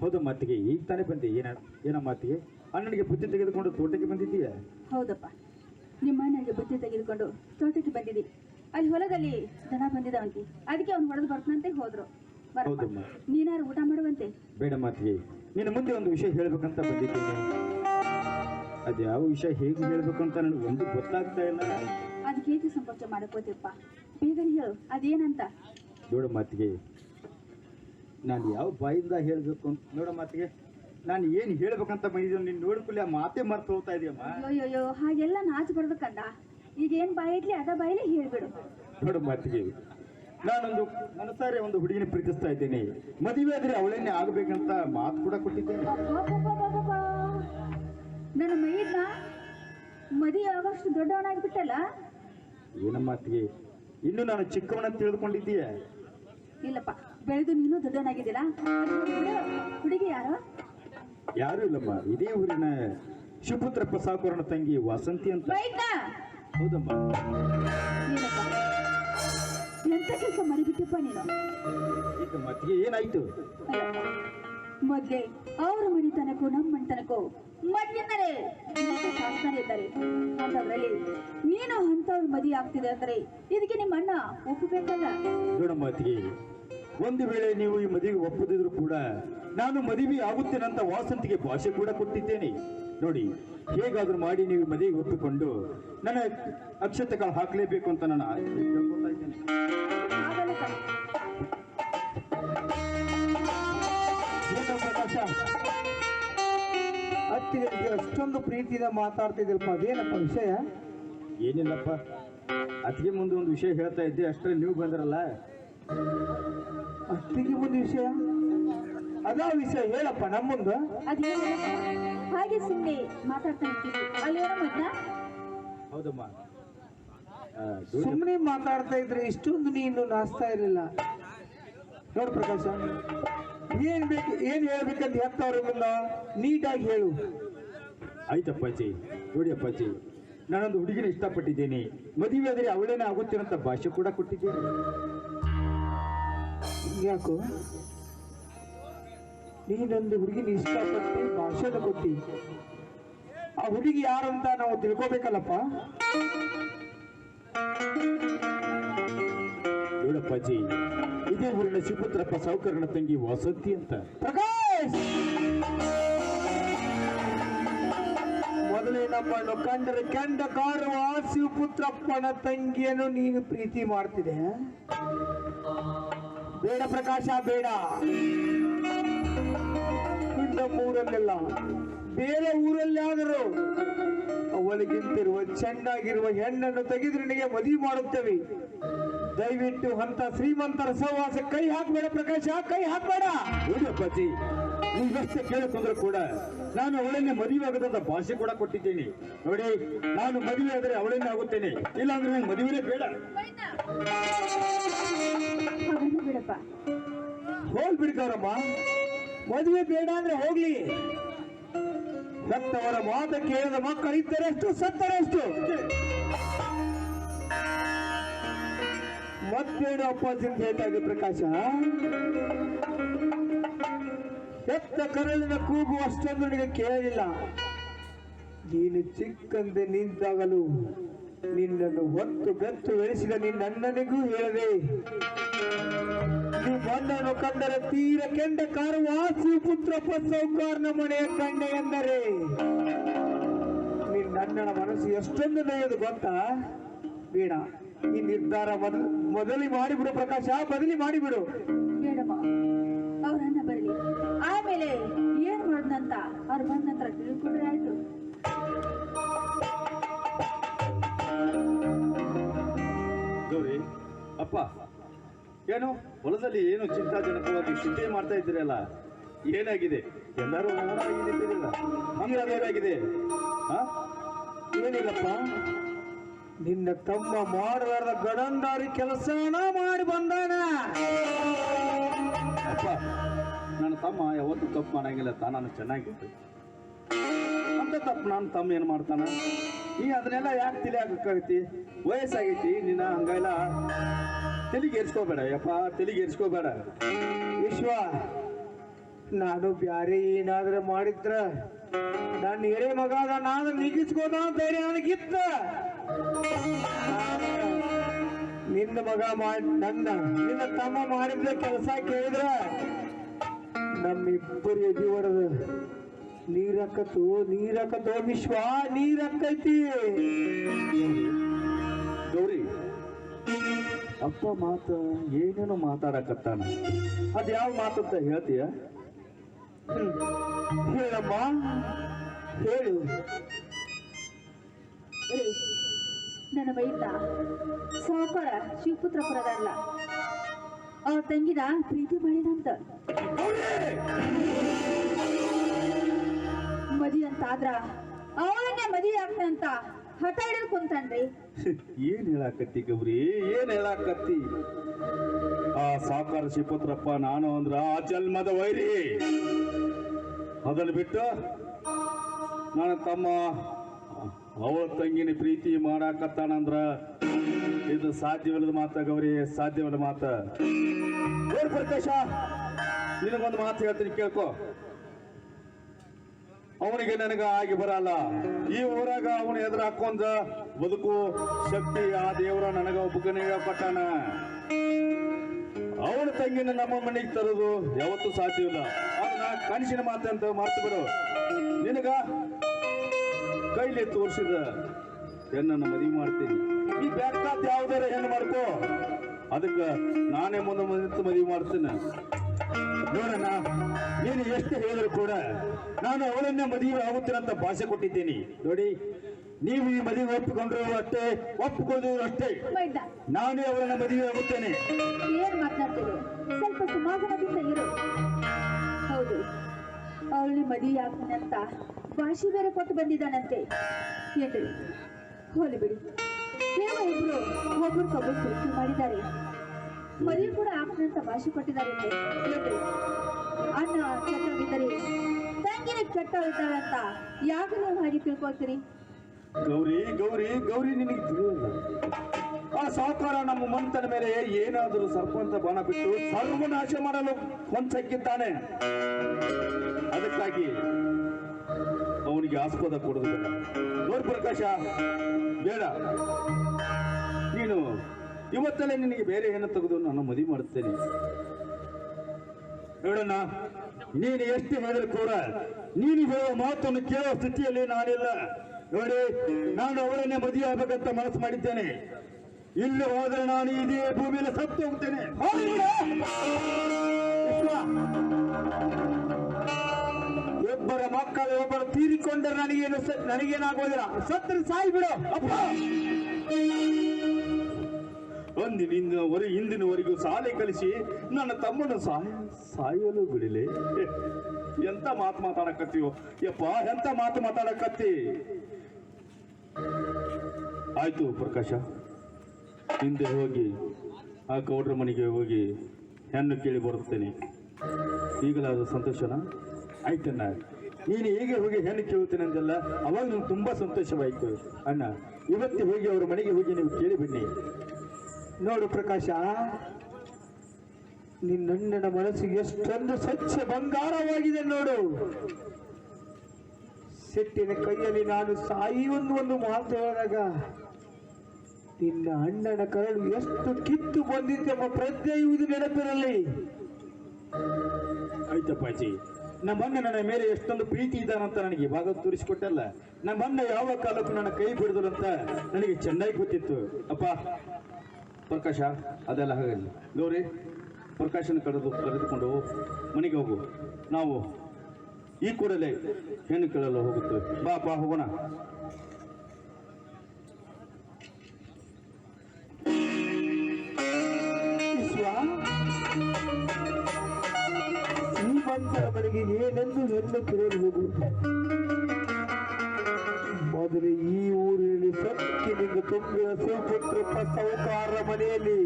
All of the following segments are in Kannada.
ಹೌದು ಮಾತಿಗೆ ಈಗ ತಾನೇ ಬಂದಿ. ಏನ ಏನ ಮಾತಿಗೆ. ಅಣ್ಣನಿಗೆ ಬುದ್ಧಿ ತೆಗೆದುಕೊಂಡು ತೋಟಕ್ಕೆ ಬಂದಿದ್ದೀಯಾ? ಹೌದಪ್ಪ. ನಿಮ್ಮ ಅಣ್ಣನಿಗೆ ಬುದ್ಧಿ ತೆಗೆದುಕೊಂಡು ತೋಟಕ್ಕೆ ಬಂದಿದ್ದಿ. ಅಲ್ಲಿ ಹೊಲದಲ್ಲಿ ದನ ಬಂದಿದ್ದಾವಂತಿ ಅದಕ್ಕೆ ಅವ್ನು ಹೊಡೆದು ಬರ್ತಾನಂತೆ ಹೋದ್ರು. ಹೌದಮ್ಮ. ನೀನಾರು ಊಟ ಮಾಡುವಂತೆ? ಬೇಡ ಮಾತಿಗೆ. ನಿನ್ನ ಮುಂದೆ ಒಂದು ವಿಷಯ ಹೇಳ್ಬೇಕಂತ ಬಂದಿದ್ದೀನಿ. ಅದ್ಯಾವ ವಿಷಯ ಹೇಗೆ ಹೇಳ್ಬೇಕು ಅಂತ ನನಗೆ ಒಂದು ಗೊತ್ತಾಗ್ತಾ ಇಲ್ಲ. ಅದಕ್ಕೆ ಸಂಪರ್ಕ ಮಾಡಕೋತಿಪ್ಪ ಹೇಳು ಅದೇನಂತ? ನೋಡ ಮಾತಿಗೆ. ನಾನು ಯಾವ ಬಾಯಿಂದ ಹೇಳಬೇಕು ಅಂತ ನೋಡ ಮಾತಿಗೆ. ನಾನು ಏನು ಹೇಳ್ಬೇಕಂತ ಬಂದಿದ್ದೀನಿ ನೀನು ನೋಡ್ಕೊಳ್ಳಿ ಆ ಮಾತೇ ಮರ್ತು ಹೋಗ್ತಾ ಇದೆಯಮ್ಮ. ಅಯ್ಯೋ ಹಾಗೆಲ್ಲ ನಾಚು ಬರ್ಬೇಕಂದ? ಈಗ ಬಾಯಿ ಇಡ್ಲಿ ಅದ ಬಾಯಿಲಿ ಹೇಳ್ಬಿಡು. ನೋಡು ಮಾತಿಗೆ. ನಾನೊಂದು ಮನಸಾರೆ ಒಂದು ಹುಡುಗಿನ ಪ್ರೀತಿಸ್ತಾ ಇದ್ದೇನೆ. ಮದುವೆ ಆದ್ರೆ ಅವಳನ್ನೇ ಆಗ್ಬೇಕಂತ ಮಾತು ಕೂಡ ಕೊಟ್ಟಿದ್ದೇನೆ. ನನ್ನ ಮೈದ್ನ ಮದಿ ಆಗೋಷ್ಟು ದೊಡ್ಡವನಾಗ್ಬಿಟ್ಟಲ್ಲ? ಏನ ಮಾತಿಗೆ? ಇನ್ನು ನಾನು ಚಿಕ್ಕವನ ತಿಳಿದುಕೊಂಡಿದ್ದೀಯ ಇಲ್ಲಪ್ಪ ಬೆಳೆದು ನೀನು ದೊಡ್ಡವನಾಗಿದ್ದೀರಾ ಹುಡುಗಿ ಯಾರು? ಯಾರು ಇಲ್ಲಮ್ಮ ಇದೇ ಊರಿನ ಶಿವಪುತ್ರಪ್ಪ ಸಾಕುರನ ತಂಗಿ ವಸಂತಿ ಅಂತ. ಹೌದಮ್ಮ. ಎಂತ ಕೆಲಸ ಮಾಡಿಬಿಟ್ಟಪ್ಪ ನೀನು? ಈಗ ಏನಾಯ್ತು? ಮೊದ್ಲೇ ಅವ್ರ ಮನಿತನಕ್ಕೂ ನಮ್ಮ ಮನಿತನಕ್ಕೂ ಮಣ್ಣಿಂದಲೇ ಸಾಕ್ತಾನೆ ಇದ್ದಾರೆ ಅಂತವ್ರಲ್ಲಿ ನೀನು ಅಂತವ್ರ ಮದಿ ಆಗ್ತಿದೆ ಅಂದ್ರೆ ಇದಕ್ಕೆ ನಿಮ್ಮ ಅಣ್ಣ ಒಪ್ಪಬೇಕಲ್ಲ ಒಂದು ವೇಳೆ ನೀವು ಈ ಮದುವೆಗೆ ಒಪ್ಪದಿದ್ರು ಕೂಡ ನಾನು ಮದುವೆ ಆಗುತ್ತೇನಂತ ವಾಸಂತಿಗೆ ಭಾಷೆ ಕೂಡ ಕೊಟ್ಟಿದ್ದೇನೆ. ನೋಡಿ ಹೇಗಾದ್ರೂ ಮಾಡಿ ನೀವು ಈ ಮದುವೆಗೆ ಒಪ್ಪಿಕೊಂಡು ನನ್ನ ಅಕ್ಷತೆಗಳು ಹಾಕಲೇಬೇಕು ಅಂತ ನಾನು ಅತ್ತಿಗೆ ಅಷ್ಟೊಂದು ಪ್ರೀತಿಯಿಂದ ಮಾತಾಡ್ತಿದ್ರಪ್ಪ ಅದೇನಪ್ಪ ವಿಷಯ? ಏನಿಲ್ಲಪ್ಪ. ಅತ್ತಿಗೆ ಮುಂದೆ ಒಂದು ವಿಷಯ ಹೇಳ್ತಾ ಇದ್ದೆ ಅಷ್ಟೇ ನೀವು ಬಂದ್ರಲ್ಲ. ಅತ್ತಿಗೆ ಮುಂದೆ ವಿಷಯ? ಅದಾ ವಿಷಯ ಹೇಳಪ್ಪ ನಮ್ಮ ಮುಂದೆ. ಹಾಗೆ ಸುಮ್ಮನೆ ಮಾತಾಡ್ತಾ ಇರ್ತೀವಿ. ಅಲ್ಲೇನೋ ಮದ್ನ ಹೌದಮ್ಮ. ಸುಮ್ಮನೆ ಮಾತಾಡ್ತಾ ಇದ್ರೆ ಇಷ್ಟೊಂದು ನೀನು ನಾಚ್ತಾ ಇರಲಿಲ್ಲ. ನೋಡಿ ಪ್ರಕಾಶ. ಏನ್ ಬೇಕು ಏನ್ ಹೇಳ್ಬೇಕಂತ ಹೆತ್ತವ್ರ ಮುಂದ ನೀಟಾಗಿ ಹೇಳು. ಆಯ್ತಪ್ಪಾಜಿ ನೋಡಿ ಅಪ್ಪಾಜಿ ನಾನೊಂದು ಹುಡುಗಿನ ಇಷ್ಟಪಟ್ಟಿದ್ದೀನಿ. ಮದುವೆ ಆದರೆ ಅವಳೇನೆ ಆಗುತ್ತೇನಂತ ಭಾಷೆ ಕೂಡ ಕೊಟ್ಟಿದ್ದೀನಿ ಯಾಕೋ? ನೀನೊಂದು ಹುಡುಗಿನ ಇಷ್ಟಪಟ್ಟು ಭಾಷೆನ ಕೊಟ್ಟಿ. ಆ ಹುಡುಗಿ ಯಾರಂತ ನಾವು ತಿಳ್ಕೊಬೇಕಲ್ಲಪ್ಪ? ನೋಡಪ್ಪಾಜಿ ಇದೇ ಊರಿನ ಶಿವಪುತ್ರಪ್ಪ ಸೌಕರ್ಣ ತಂಗಿ ವಸತಿ ಅಂತ. ಪ್ರಕಾಶ್! ಮೊದಲೇ ನಮ್ಮನ್ನು ಕಂಡರೆ ಕೆಂಡ ಕಾರುವ ಶಿವಪುತ್ರಪ್ಪನ ತಂಗಿಯನ್ನು ನೀನು ಪ್ರೀತಿ ಮಾಡ್ತಿದೆ ಬೇಡ ಪ್ರಕಾಶ ಬೇಡ. ಊರಲ್ಲೆಲ್ಲ ಬೇರೆ ಊರಲ್ಲಾದರೂ ಅವಳಿಗಿಂತಿರುವ ಚೆನ್ನಾಗಿರುವ ಹೆಣ್ಣನ್ನು ತೆಗೆದು ನಿನಗೆ ಮದುವೆ ಮಾಡುತ್ತೇವೆ. ದಯವಿಟ್ಟು ಅಂತ ಶ್ರೀಮಂತರ ಸಹವಾಸ ಕೈ ಹಾಕ್ಬೇಡ ಪ್ರಕಾಶ ಕೈ ಹಾಕ್ಬೇಡ. ನೋಡಿ ನೀವು ನೀವಷ್ಟೇ ಕೇಳಿಕೊಂಡ್ರು ಕೂಡ ನಾನು ಅವಳನ್ನೇ ಮದುವೆ ಆಗದಂತ ಭಾಷೆ ಕೂಡ ಕೊಟ್ಟಿದ್ದೀನಿ. ನೋಡಿ ನಾನು ಮದುವೆ ಆದರೆ ಅವಳನ್ನೇ ಆಗುತ್ತೇನೆ. ಇಲ್ಲಾಂದ್ರೆ ನಂಗೆ ಮದುವೆನೇ ಬೇಡ. ಹೋಗ್ಬಿಡ್ತಾರಮ್ಮ ಬಿಡಪ್ಪ. ಬಿಡ್ತಾರಮ್ಮ ಮದುವೆ ಬೇಡ ಅಂದ್ರೆ ಹೋಗ್ಲಿ. ಸತ್ತವರ ಮಾತ ಕೇಳಿದ ಮಕ್ಕಳು ಇದ್ದರೆಷ್ಟು ಸತ್ತರೆಷ್ಟು ಮತ್ತೇನು ಅಪ್ಪಾಜಿ ಅಂತ ಪ್ರಕಾಶ. ಎತ್ತ ಕರಳಿನ ಕೂಗು ಅಷ್ಟೊಂದು ನನಗೆ ಕೇಳಲಿಲ್ಲ ನೀನು ಚಿಕ್ಕಂದೆ ನಿಂತಾಗಲು ನಿನ್ನನ್ನು ಹೊತ್ತು ಬೆತ್ತು ಬೆಳೆಸಿದ ಹೇಳದೆ. ನೀವು ಬಂದನು ಕಂಡರೆ ತೀರ ಕೆಂಡ ಕಾರುವ ಪುತ್ರಪ್ಪ ಸೌಕಾರ್ನ ಮನೆಯ ಕಂಡ ಎಂದರೆ. ನಿನ್ನ ಅಣ್ಣನ ಮನಸ್ಸು ಎಷ್ಟೊಂದು ನೋಯೋದು ಗೊತ್ತಾ? ಬೇಡ. ಈ ನಿರ್ಧಾರ ಮೊದಲು ಮೊದಲಿ ಮಾಡಿಬಿಡು ಪ್ರಕಾಶ ಬದಲಿ ಮಾಡಿಬಿಡು. ಬೇಡಮ್ಮ ಅವ್ರನ್ನ ಬರಲಿ. ಆಮೇಲೆ ಏನ್ ಮಾಡ್ದಂತ ಅವ್ರು ಬಂದ ನಂತರ ತಿಳ್ಕೊಂಡ್ರೆ ಆಯ್ತು. ಗೌರಿ ಅಪ್ಪ ಏನು ಹೊಲದಲ್ಲಿ ಏನು ಚಿಂತಾಜನಕವಾಗಿ ಚಿಂತೆ ಮಾಡ್ತಾ ಇದ್ದೀರಲ್ಲ? ಏನಾಗಿದೆ? ಎಲ್ಲರೂ ಏನಾಗಿದೆ ಹಾ ಏನಿಲ್ಲಪ್ಪ ನಿನ್ನ ತಮ್ಮ ಮಾಡಲಾರದ ಗಡಂದಾರಿ ಕೆಲಸನ ಮಾಡಿ ಬಂದಾನ. ಅಪ್ಪ ನನ್ನ ತಮ್ಮ ಯಾವತ್ತೂ ತಪ್ಪು ಮಾಡಂಗಿಲ್ಲ ತಾ ನಾನು ಚೆನ್ನಾಗಿತ್ತು ಅಂತ ತಪ್ಪು ನಾನು ತಮ್ಮ ಏನು ಮಾಡ್ತಾನ? ನೀ ಅದನ್ನೆಲ್ಲ ಯಾಕೆ ತಿಳಿ ಹಾಕಿ ವಯಸ್ಸಾಗೈತಿ ನಿನ್ನ ಹಂಗೆಲ್ಲ ತಲೆಗೇರ್ಸ್ಕೋಬೇಡ ಯಪ್ಪ ತಲೆಗೇರ್ಸ್ಕೋಬೇಡ ವಿಶ್ವ ನಾನು ಬ್ಯಾರೆ ಏನಾದ್ರೂ ಮಾಡಿದ್ರ ನನ್ನ ಹಿರೇ ಮಗ ನಾನು ನಿಗಿಸ್ಕೋದ ಧೈರ್ಯ ನನಗಿತ್ತ. ನಿನ್ನ ಮಗ ಮಾಡಿ ನನ್ನ ನಿನ್ನ ತಮ್ಮ ಮಾಡಿದ ಕೆಲಸ ಕೇಳಿದ್ರ ನಮ್ಮಿಬ್ಬರು ಎದಿ ಹೊಡೆದು ನೀರಕ್ಕತ್ತು ನೀರಕ್ಕತ್ತು ವಿಶ್ವ ನೀರಕ್ಕೈತಿ. ಗೌರಿ ಅಪ್ಪ ಮಾತ ಏನೇನೋ ಮಾತಾಡಕತ್ತಾನ? ಅದ್ ಯಾವ ಮಾತಂತ ಹೇಳ್ತೀಯ. ಹೇಳಮ್ಮ ಹೇಳು. ನನ್ನ ಬೈತ ಸಾಕಾರ ಶಿವಪುತ್ರ ಪುರದಲ್ಲ ಅವ್ರ ತಂಗಿದ ಪ್ರೀತಿ ಮಾಡಿದಂತ ಮದಿ ಅಂತ ಆದ್ರ ಅವಳನ್ನೇ ಮದಿ ಆಗ್ತ ಅಂತ ಹಠ ಹಿಡಿದು ಕುಂತಾನ್ರಿ. ಏನ್ ಹೇಳಾಕತ್ತಿ ಗೌರಿ? ಏನ್ ಹೇಳಾಕತ್ತಿ? ಆ ಸಾಕಾರ ಶಿಪುತ್ರಪ್ಪ ನಾನು ಅಂದ್ರ ಆ ಜನ್ಮದ ವೈರಿ. ಅದನ್ನು ಬಿಟ್ಟು ನನ್ನ ತಮ್ಮ ಅವಳ ತಂಗಿನ ಪ್ರೀತಿ ಮಾಡಾಕತ್ತಾನಂದ್ರ ಇದು ಸಾಧ್ಯವಿಲ್ಲದ ಮಾತ ಗೌರಿ, ಸಾಧ್ಯವಿಲ್ಲದ ಮಾತ. ಪ್ರಕಾಶ ನಿನಗೊಂದು ಮಾತು ಹೇಳ್ತೀನಿ, ಕೇಳ್ಕೊ. ಅವನಿಗೆ ನನಗ ಆಗಿ ಬರಲ್ಲ. ಈ ಊರಾಗ ಅವನು ಎದುರು ಹಾಕೊಂಡ ಬದುಕು ಶಕ್ತಿ ಆ ದೇವರ ನನಗ ಒಬ್ಬನಿಗೆ ಕೊಟ್ಟಾನ ಅವನ ತಂಗಿನ ನಮ್ಮ ಮನೆಗೆ ತರೋದು ಯಾವತ್ತೂ ಸಾಧ್ಯವಿಲ್ಲ. ಅದನ್ನ ಕನಸಿನ ಮಾತಂತ ಮಾತು ಬಿಡು. ನಿನಗ ಕೈಲಿ ತೋರಿಸಿದ ಹೆಣ್ಣನ್ನು ಮದುವೆ ಮಾಡ್ತೀನಿ. ಈ ಬೇಕಾದ ಯಾವ್ದಾರ ಹೆಣ್ಣು ಮಾಡ್ಕೋ. ಅದಕ್ಕೆ ನಾನೇ ಮುಂದೆ ಮುಂದೆ ಮದುವೆ ಮಾಡ್ತೀನಿ. ನೋಡಣ್ಣ ನೀನು ಎಷ್ಟು ಹೇಳಿದ್ರು ಕೂಡ ನಾನು ಅವಳನ್ನೇ ಮದುವೆ ಅಂತ ಭಾಷೆ ಕೊಟ್ಟಿದ್ದೀನಿ. ನೋಡಿ ನೀವು ಈ ಮದುವೆ ಒಪ್ಪಿಕೊಂಡ್ರು ಅಷ್ಟೇ ಒಪ್ಪಿಕೊಂಡು ಅಷ್ಟೇ. ನಾನೇ ಅವಳನ್ನ ಮದುವೆ ಆಗುತ್ತೇನೆ. ಏನ್ ಮಾತನಾಡ್ತೀರಿ ಸ್ವಲ್ಪ ಸಮಾಧಾನದಿಂದ ಇರು. ಹೌದು ಅವಳು ಮದುವೆ ಆಗ್ತಾನೆ ಅಂತ. ಭಾಷೆ ಬೇರೆ ಕೊಟ್ಟು ಬಂದಿದ್ದಾನಂತೆ. ಹೋಲಿ ಬಿಡಿ. ಇಬ್ರು ಒಬ್ರಿಗೊಬ್ರು ಪ್ರೀತಿ ಮಾಡಿದ್ದಾರೆ. ಮದುವೆ ಕೂಡ ಆಗ್ತಾನೆ ಅಂತ ಭಾಷೆ ಕೊಟ್ಟಿದ್ದಾರೆ ಅಣ್ಣ ಕೆಟ್ಟವಿದ್ದರೆ ತಂಗಿನ ಕೆಟ್ಟವಿದ್ದಾರೆ ಅಂತ ಯಾಕೆ ನೀವು ಹಾಗೆ ತಿಳ್ಕೊಳ್ತೀರಿ? ಗೌರಿ ಗೌರಿ ಗೌರಿ ನಿನಗೆ ಆ ಸಾಹುಕಾರ ನಮ್ಮ ಮಂತನ ಮೇಲೆ ಏನಾದರೂ ಸರ್ಪಂತ ಬಾಣ ಬಿಟ್ಟು ಸರ್ವನಾಶ ಮಾಡಲು ಹೊಂಚಕ್ಕಿದ್ದಾನೆ. ಅದಕ್ಕಾಗಿ ಅವನಿಗೆ ಆಸ್ಪದ ಕೊಡೋದು ಬೇಡ. ಪ್ರಕಾಶ, ಬೇಡ. ನೀನು ಇವತ್ತಲ್ಲೇ ನಿನಗೆ ಬೇರೆ ಹೆಣ್ಣು ತೆಗೆದು ನಾನು ಮದುವೆ ಮಾಡ್ತೇನೆ ಹೇಳೋಣ ನೀನು ಎಷ್ಟು ಹೇಳಿದ್ರು ಕೂಡ ನೀನು ಹೇಳುವ ಮಾತನ್ನು ಕೇಳುವ ಸ್ಥಿತಿಯಲ್ಲಿ ನಾನಿಲ್ಲ. ನೋಡಿ, ನಾನು ಅವಳನ್ನೇ ಮದುವೆ ಆಗಬೇಕಂತ ಮನಸ್ಸು ಮಾಡಿದ್ದೇನೆ. ಇಲ್ಲಿ ಹೋದ್ರೆ ನಾನು ಇದೇ ಭೂಮಿಯಲ್ಲಿ ಸತ್ತು ಹೋಗ್ತೇನೆ ಒಬ್ಬರ ಮಕ್ಕಳು ಒಬ್ಬರು ತೀರಿಕೊಂಡ್ರೆ ನನಗೇನು ನನಗೇನಾಗೋದಿಲ್ಲ ಸತ್ರ ಸಾಯಿ ಬಿಡು ಅಪ್ಪ. ಒಂದಿನಿಂದವರೆ ಇಂದಿನವರೆಗೂ ಶಾಲೆ ಕಲಿಸಿ ನನ್ನ ತಮ್ಮನ ಸಾಯ ಸಾಯಲು ಬಿಡಲಿ. ಎಂತ ಮಾತು ಮಾತಾಡಕತ್ತೀವೋ? ಯಪ್ಪ, ಎಂತ ಮಾತು ಮಾತಾಡಕತ್ತಿ? ಆಯ್ತು ಪ್ರಕಾಶ. ಹಿಂದೆ ಹೋಗಿ, ಆ ಗೌಡ್ರ ಮನೆಗೆ ಹೋಗಿ ಹೆಣ್ಣು ಕೇಳಿ ಬರುತ್ತೇನೆ. ಈಗಲಾದ ಸಂತೋಷನ? ಆಯ್ತಣ್ಣ ನೀನು ಹೀಗೆ ಹೋಗಿ ಹೆಣ್ಣು ಕೇಳುತ್ತೇನೆ ಅಂದಲ್ಲ, ಅವಾಗ ನನಗೆ ತುಂಬ ಸಂತೋಷವಾಯಿತು. ಅಣ್ಣ, ಇವತ್ತೇ ಹೋಗಿ ಅವ್ರ ಮನೆಗೆ ಹೋಗಿ ನೀವು ಕೇಳಿ ಬನ್ನಿ. ನೋಡು ಪ್ರಕಾಶ ನಿನ್ನಣ್ಣನ ಮನಸ್ಸಿಗೆ ಎಷ್ಟೊಂದು ಸ್ವಚ್ಛ ಬಂಗಾರವಾಗಿದೆ ನೋಡು. ಸೆಟ್ಟಿನ ಕೈಯಲ್ಲಿ ನಾನು ಸಾಯಿ ಒಂದು ಒಂದು ಮಾತು ಹೇಳಿದಾಗ, ನಿನ್ನ ಅಣ್ಣನ ಕರಳು ಎಷ್ಟು ಕಿತ್ತು ಬಂದಿತ್ತೆಂಬ ಪ್ರಜ್ಞೆ ಇದು ನೆನಪಿರಲಿ. ಆಯ್ತಪ್ಪಾಜಿ ನಮ್ಮಣ್ಣ ನನ್ನ ಮೇಲೆ ಎಷ್ಟೊಂದು ಪ್ರೀತಿ ಇದ್ದಾನಂತ ನನಗೆ ಇವಾಗ ತೋರಿಸಿಕೊಟ್ಟಲ್ಲ. ನಮ್ಮನ್ನ ಯಾವ ಕಾಲಕ್ಕೂ ನನ್ನ ಕೈ ಬಿಡಿದ್ರು ಅಂತ ನನಗೆ ಚೆನ್ನಾಗಿ ಗೊತ್ತಿತ್ತು. ಅಪ್ಪ, ಪ್ರಕಾಶ, ಅದೆಲ್ಲ ಹಾಗಲ್ಲ. ಗೌರಿ, ಪ್ರಕಾಶನ ಕರೆದು ಕರೆದುಕೊಂಡು ಮನೆಗೆ ಹೋಗು. ನಾವು ಈ ಕೂಡಲೇ ಹೆಣ್ಣು ಕೇಳಲು ಹೋಗುತ್ತೇವೆ. ಬಾ ಬಾ, ಹೋಗೋಣ. ಮನೆಗೆ ಏನೆಂದು ಹೆಣ್ಣು ಕೇಳುವುದು. ಆದರೆ ಈ ಊರಿನಲ್ಲಿ ಸೊಕ್ಕಿನಿಂದ ತುಂಬಿದ ಸುಪುತ್ರಪ್ಪ ಸೌಕಾರ ಮನೆಯಲ್ಲಿ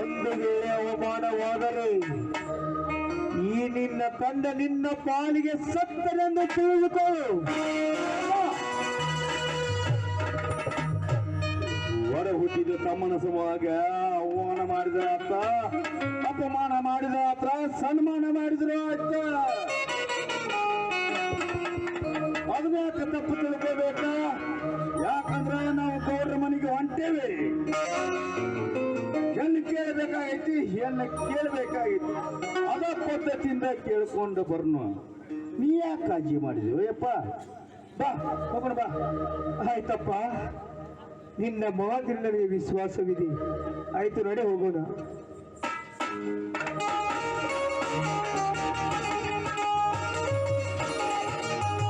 ಒಂದು ವೇಳೆ ಅವಮಾನವಾದರೆ ಈ ನಿನ್ನ ತಂಡ ನಿನ್ನ ಪಾಲಿಗೆ ಸತ್ತನೆಂದು ತಿಳಿದುಕೊಳ್ಳು ಹೊರ ಹುಟ್ಟಿದ ತಮ್ಮನ ಸಮಾಗ ಅವಮಾನ ಮಾಡಿದ್ರ ಆತ ಅಪಮಾನ ಮಾಡಿದ ಆತ ಸನ್ಮಾನ ಮಾಡಿದ್ರು ಆತ ಅದನ್ಯಾಕ ತಪ್ಪು ತಿಳ್ಕೋಬೇಕಾ? ಯಾಕಂದ್ರೆ ನಾವು ಗೌಡ್ರ ಮನೆಗೆ ಹೊಂಟೇವೆ. ಹೆಣ್ಣು ಕೇಳಬೇಕಾಗೈತಿ ಹೆಣ್ಣು ಕೇಳಬೇಕಾಗೈತಿ ಅದ ಪದ್ಧತಿಯಿಂದ ಕೇಳ್ಕೊಂಡು ಬರ್ನು. ನೀ ಯಾಕೆ ಕಾಜಿ ಮಾಡಿದ್ರು ಯಪ್ಪ, ಬಾ ಹೋಗೋಣ ಬಾ. ಆಯ್ತಪ್ಪ, ನಿನ್ನ ನನಗೆ ವಿಶ್ವಾಸವಿದೆ. ಆಯ್ತು ನೋಡಿ ಹೋಗೋಣ.